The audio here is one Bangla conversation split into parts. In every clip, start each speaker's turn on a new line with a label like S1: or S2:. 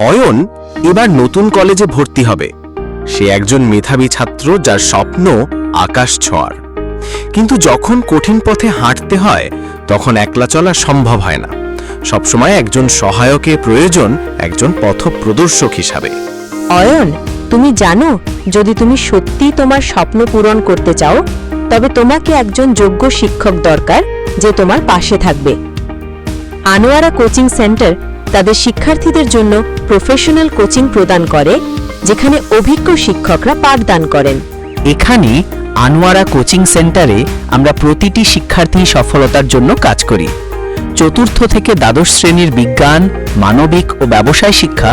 S1: অয়ন এবার নতুন কলেজে ভর্তি হবে। সে একজন মেধাবী ছাত্র যার স্বপ্ন আকাশ ছোঁয়ার। কিন্তু যখন কঠিন পথে হাঁটতে হয়, তখন একলা চলা সম্ভব হয় না। সবসময় একজন সহায়কের প্রয়োজন একজন পথপ্রদর্শক হিসাবে।
S2: অয়ন, তুমি জানো, যদি তুমি সত্যি তোমার স্বপ্ন পূরণ করতে চাও, তবে তোমাকে একজন যোগ্য শিক্ষক দরকার, যে তোমার পাশে থাকবে। আনোয়ারা কোচিং সেন্টার তাদের শিক্ষার্থীদের জন্য প্রফেশনাল কোচিং প্রদান করে, যেখানে অভিজ্ঞ শিক্ষকরা পাঠদান করেন।
S3: এখানে আনোয়ারা কোচিং সেন্টারে আমরা প্রতিটি শিক্ষার্থী সফলতার জন্য কাজ করি। চতুর্থ থেকে দ্বাদশ শ্রেণির বিজ্ঞান, মানবিক ও ব্যবসায় শিক্ষা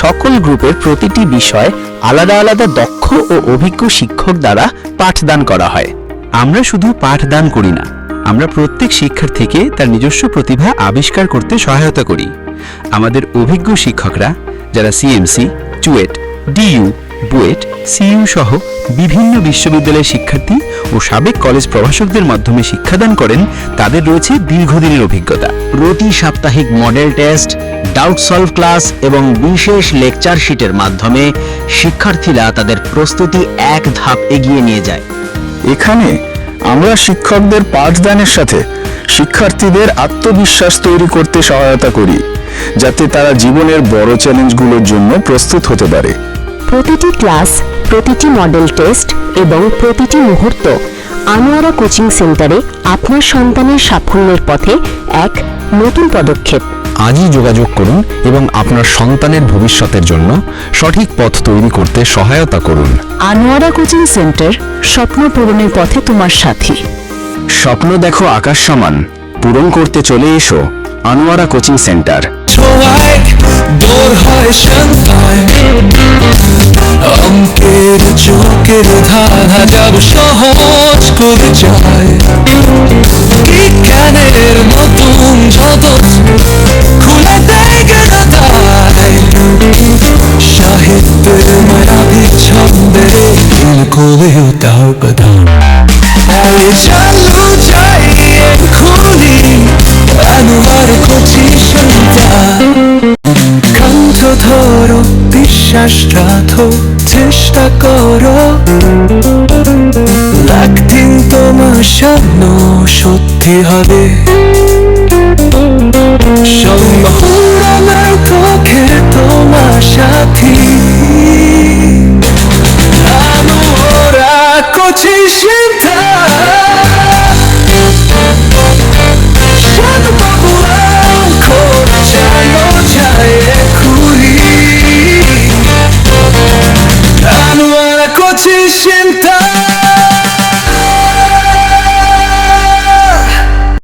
S3: সকল গ্রুপের প্রতিটি বিষয় আলাদা আলাদা দক্ষ ও অভিজ্ঞ শিক্ষক দ্বারা পাঠদান করা হয়।
S4: আমরা শুধু পাঠদান করি না আমরা প্রত্যেক শিক্ষার্থীকে তার নিজস্ব প্রতিভা আবিষ্কার করতে সহায়তা করি। আমাদের অভিজ্ঞ শিক্ষকরা যারা CMC CUET DU BUET CU সহ বিভিন্ন বিশ্ববিদ্যালয়ের শিক্ষার্থী ও সাবেক কলেজ প্রভাষকদের মাধ্যমে শিক্ষাদান করেন তাদের রয়েছে দীর্ঘদিনের অভিজ্ঞতা।
S3: প্রতি সাপ্তাহিক model test doubt solve class এবং বিশেষ লেকচার শিটের মাধ্যমে শিক্ষার্থীরা তাদের প্রস্তুতি এক ধাপ এগিয়ে নিয়ে যায়।
S5: এখানে আমরা শিক্ষকদের পাঠদানের সাথে শিক্ষার্থীদের আত্মবিশ্বাস তৈরি করতে সহায়তা করি, যাতে তারা জীবনের বড় চ্যালেঞ্জগুলোর জন্য প্রস্তুত হতে পারে।
S2: প্রতিটি ক্লাস, প্রতিটি মডেল টেস্ট এবং প্রতিটি মুহূর্ত আনোয়ারা কোচিং সেন্টারে আপনার সন্তানের সাফল্যের পথে এক নতুন পদক্ষেপ।
S5: আজই যোগাযোগ করুন এবং আপনার সন্তানের ভবিষ্যতের জন্য সঠিক পথ তৈরি করতে সহায়তা করুন।
S2: আনোয়ারা কোচিং সেন্টার স্বপ্ন পূরণের পথে তোমার সাথী।
S1: স্বপ্ন দেখো আকাশ সমান পূরণ করতে চলে এসো আনোয়ারা কোচিং সেন্টার।
S6: দূর হয় সন্তায় অঙ্কের চোখের ধাঁধা যাব সহজ করে যায় বিজ্ঞানের নতুন মায়াবী ছন্দে দিল করেও তার প্রধান আরে চালু যাই এক্ষুনি আনোয়ার কোচিং রাখো চেষ্টা করো একদিন তোমার সত্যি হবে আনোয়ারা কোচিং সেন্টার